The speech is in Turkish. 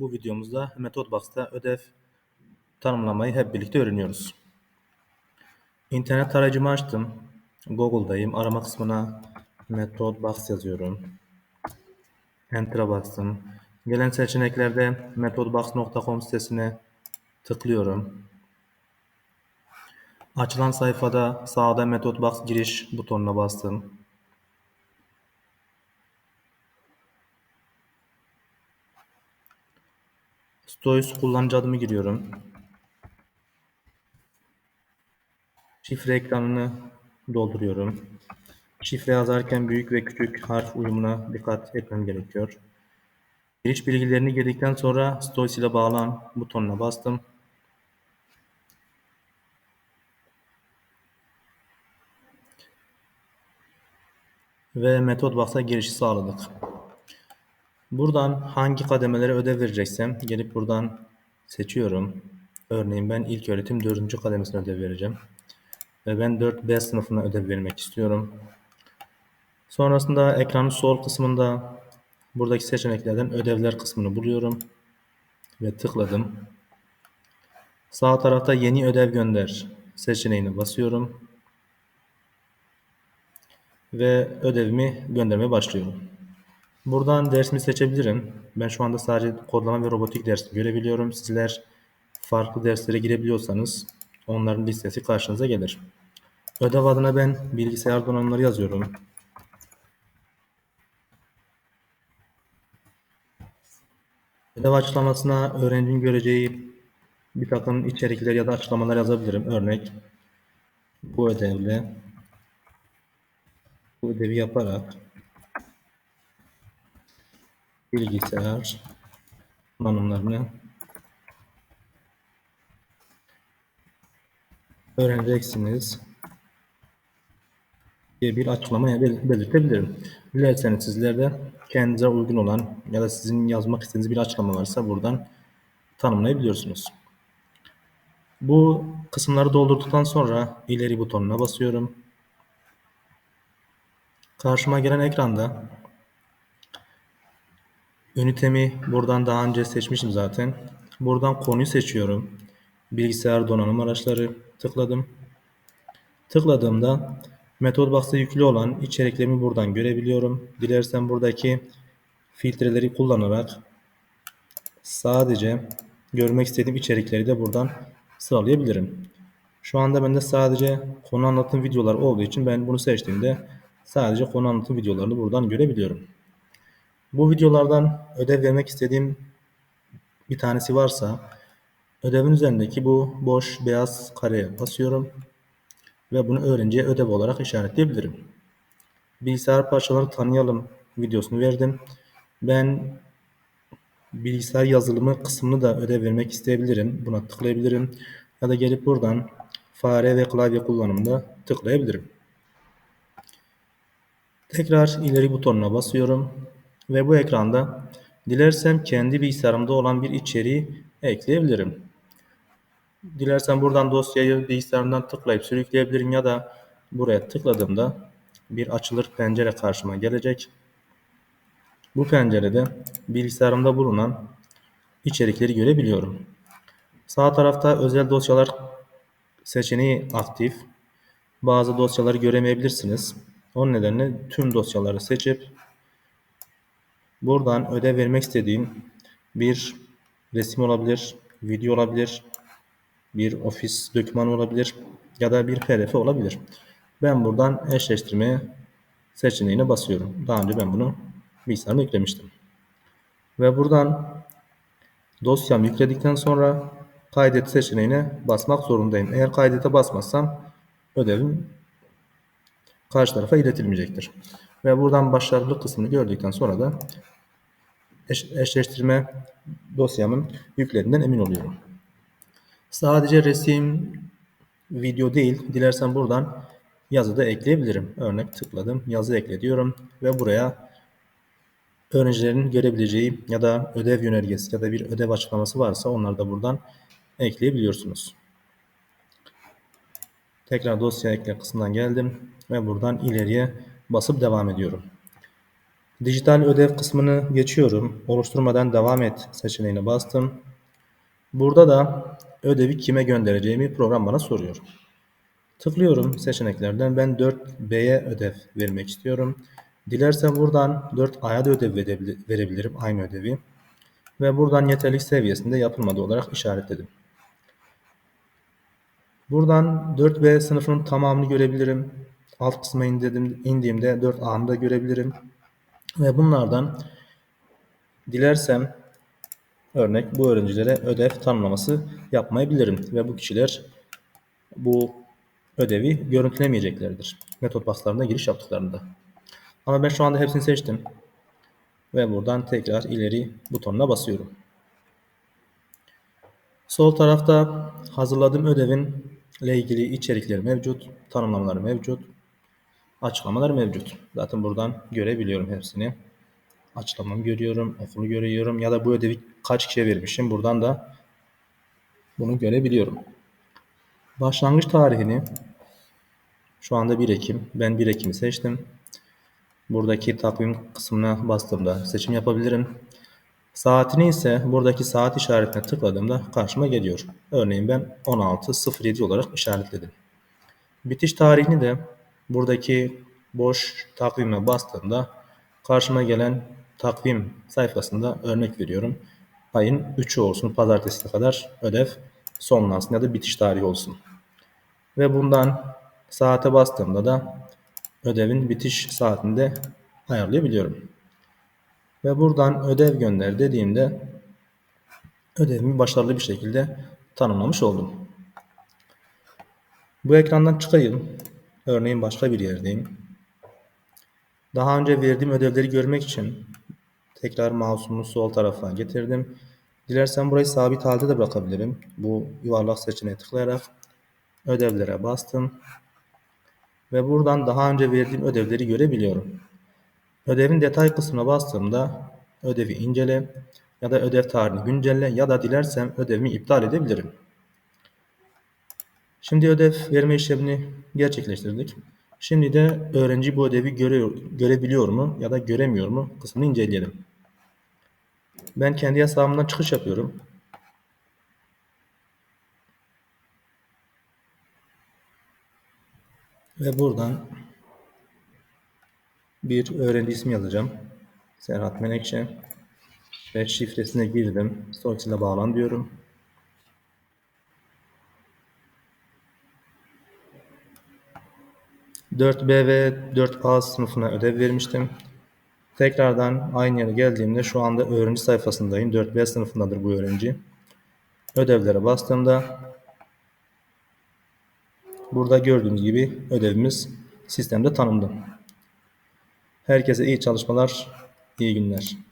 Bu videomuzda MethodBox'ta ödev tanımlamayı hep birlikte öğreniyoruz. İnternet tarayıcımı açtım. Google'dayım. Arama kısmına MethodBox yazıyorum. Enter'a bastım. Gelen seçeneklerde methodbox.com sitesine tıklıyorum. Açılan sayfada sağda MethodBox giriş butonuna bastım. Stoys kullanıcı adımı giriyorum. Şifre ekranını dolduruyorum. Şifre yazarken büyük ve küçük harf uyumuna dikkat etmem gerekiyor. Giriş bilgilerini girdikten sonra Stoys ile bağlan butonuna bastım. Ve MethodBox'a girişi sağladık. Buradan hangi kademelere ödev vereceksem gelip buradan seçiyorum. Örneğin ben ilk öğretim 4. kademesine ödev vereceğim. Ve ben 4B sınıfına ödev vermek istiyorum. Sonrasında ekranın sol kısmında buradaki seçeneklerden ödevler kısmını buluyorum. Ve tıkladım. Sağ tarafta yeni ödev gönder seçeneğine basıyorum. Ve ödevimi göndermeye başlıyorum. Buradan dersimi seçebilirim. Ben şu anda sadece kodlama ve robotik dersi görebiliyorum. Sizler farklı derslere girebiliyorsanız onların listesi karşınıza gelir. Ödev adına ben bilgisayar donanımları yazıyorum. Ödev açıklamasına öğrencinin göreceği bir takım içerikler ya da açıklamalar yazabilirim. Örnek bu ödevle bu ödevi yaparak bilgisayar donanımlarını öğreneceksiniz diye bir açıklama bel- belirtebilirim. Dilerseniz sizler de kendinize uygun olan ya da sizin yazmak istediğiniz bir açıklama varsa buradan tanımlayabiliyorsunuz. Bu kısımları doldurduktan sonra ileri butonuna basıyorum. Karşıma gelen ekranda ünitemi buradan daha önce seçmişim zaten. Buradan konuyu seçiyorum. Bilgisayar donanım araçları tıkladım. Tıkladığımda MethodBox'ta yüklü olan içeriklerimi buradan görebiliyorum. Dilersen buradaki filtreleri kullanarak sadece görmek istediğim içerikleri de buradan sıralayabilirim. Şu anda bende sadece konu anlatım videolar olduğu için ben bunu seçtiğimde sadece konu anlatım videolarını buradan görebiliyorum. Bu videolardan ödev vermek istediğim bir tanesi varsa ödevin üzerindeki bu boş beyaz kareye basıyorum ve bunu öğrenciye ödev olarak işaretleyebilirim. Bilgisayar parçaları tanıyalım videosunu verdim. Ben bilgisayar yazılımı kısmını da ödev vermek isteyebilirim. Buna tıklayabilirim. Ya da gelip buradan fare ve klavye kullanımında tıklayabilirim. Tekrar ileri butonuna basıyorum. Ve bu ekranda dilersem kendi bilgisayarımda olan bir içeriği ekleyebilirim. Dilersen buradan dosyayı bilgisayarımdan tıklayıp sürükleyebilirim ya da buraya tıkladığımda bir açılır pencere karşıma gelecek. Bu pencerede bilgisayarımda bulunan içerikleri görebiliyorum. Sağ tarafta özel dosyalar seçeneği aktif. Bazı dosyaları göremeyebilirsiniz. Onun nedenle tüm dosyaları seçip buradan ödev vermek istediğim bir resim olabilir, video olabilir, bir ofis dokümanı olabilir ya da bir pdf olabilir. Ben buradan eşleştirmeye seçeneğine basıyorum. Daha önce ben bunu bilgisayarıma yüklemiştim. Ve buradan dosyamı yükledikten sonra kaydet seçeneğine basmak zorundayım. Eğer kaydete basmazsam ödevim karşı tarafa iletilmeyecektir. Ve buradan başarılı kısmını gördükten sonra da eş, eşleştirme dosyamın yüklediğinden emin oluyorum. Sadece resim, video değil, dilersen buradan yazı da ekleyebilirim. Örnek tıkladım, yazı ekle diyorum ve buraya öğrencilerin görebileceği ya da ödev yönergesi ya da bir ödev açıklaması varsa onları da buradan ekleyebiliyorsunuz. Tekrar dosya ekle kısmından geldim ve buradan ileriye basıp devam ediyorum. Dijital ödev kısmını geçiyorum. Oluşturmadan devam et seçeneğine bastım. Burada da ödevi kime göndereceğimi program bana soruyor. Tıklıyorum seçeneklerden. Ben 4B'ye ödev vermek istiyorum. Dilersem buradan 4A'ya da ödev verebilirim aynı ödevi. Ve buradan yeterlik seviyesinde yapılmadı olarak işaretledim. Buradan 4B sınıfının tamamını görebilirim. Alt kısma indiğimde 4A'nı da görebilirim. Ve bunlardan dilersem örnek bu öğrencilere ödev tanımlaması yapmayabilirim. Ve bu kişiler bu ödevi görüntülemeyeceklerdir. Metot box'larına giriş yaptıklarında. Ama ben şu anda hepsini seçtim. Ve buradan tekrar ileri butonuna basıyorum. Sol tarafta hazırladığım ödevin ile ilgili içerikleri mevcut, tanımlamaları mevcut, açıklamalar mevcut. Zaten buradan görebiliyorum hepsini. Açıklamamı görüyorum, okulu görüyorum ya da bu ödevi kaç kişiye vermişim. Buradan da bunu görebiliyorum. Başlangıç tarihini şu anda 1 Ekim. Ben 1 Ekim'i seçtim. Buradaki takvim kısmına bastığımda seçim yapabilirim. Saatini ise buradaki saat işaretine tıkladığımda karşıma geliyor. Örneğin ben 16.07 olarak işaretledim. Bitiş tarihini de buradaki boş takvime bastığımda karşıma gelen takvim sayfasında örnek veriyorum. Ayın 3'ü olsun pazartesi kadar ödev sonlansın ya da bitiş tarihi olsun. Ve bundan saate bastığımda da ödevin bitiş saatinde ayarlayabiliyorum. Ve buradan ödev gönder dediğimde ödevimi başarılı bir şekilde tanımlamış oldum. Bu ekrandan çıkayım. Örneğin başka bir yerdeyim. Daha önce verdiğim ödevleri görmek için tekrar mouse'umu sol tarafa getirdim. Dilersen burayı sabit halde de bırakabilirim. Bu yuvarlak seçeneğe tıklayarak ödevlere bastım. Ve buradan daha önce verdiğim ödevleri görebiliyorum. Ödevin detay kısmına bastığımda ödevi incele ya da ödev tarihini güncelle ya da dilersem ödevimi iptal edebilirim. Şimdi ödev verme işlemini gerçekleştirdik. Şimdi de öğrenci bu ödevi görüyor, görebiliyor mu ya da göremiyor mu kısmını inceleyelim. Ben kendi hesabımdan çıkış yapıyorum. Ve buradan bir öğrenci ismi yazacağım. Serhat Menekşe. Ve şifresine girdim. Sonuç ile bağlan diyorum. ...4B ve 4A sınıfına ödev vermiştim. Tekrardan aynı yere geldiğimde şu anda öğrenci sayfasındayım. 4B sınıfındadır bu öğrenci. Ödevlere bastığımda burada gördüğünüz gibi ödevimiz sistemde tanımlı. Herkese iyi çalışmalar, iyi günler.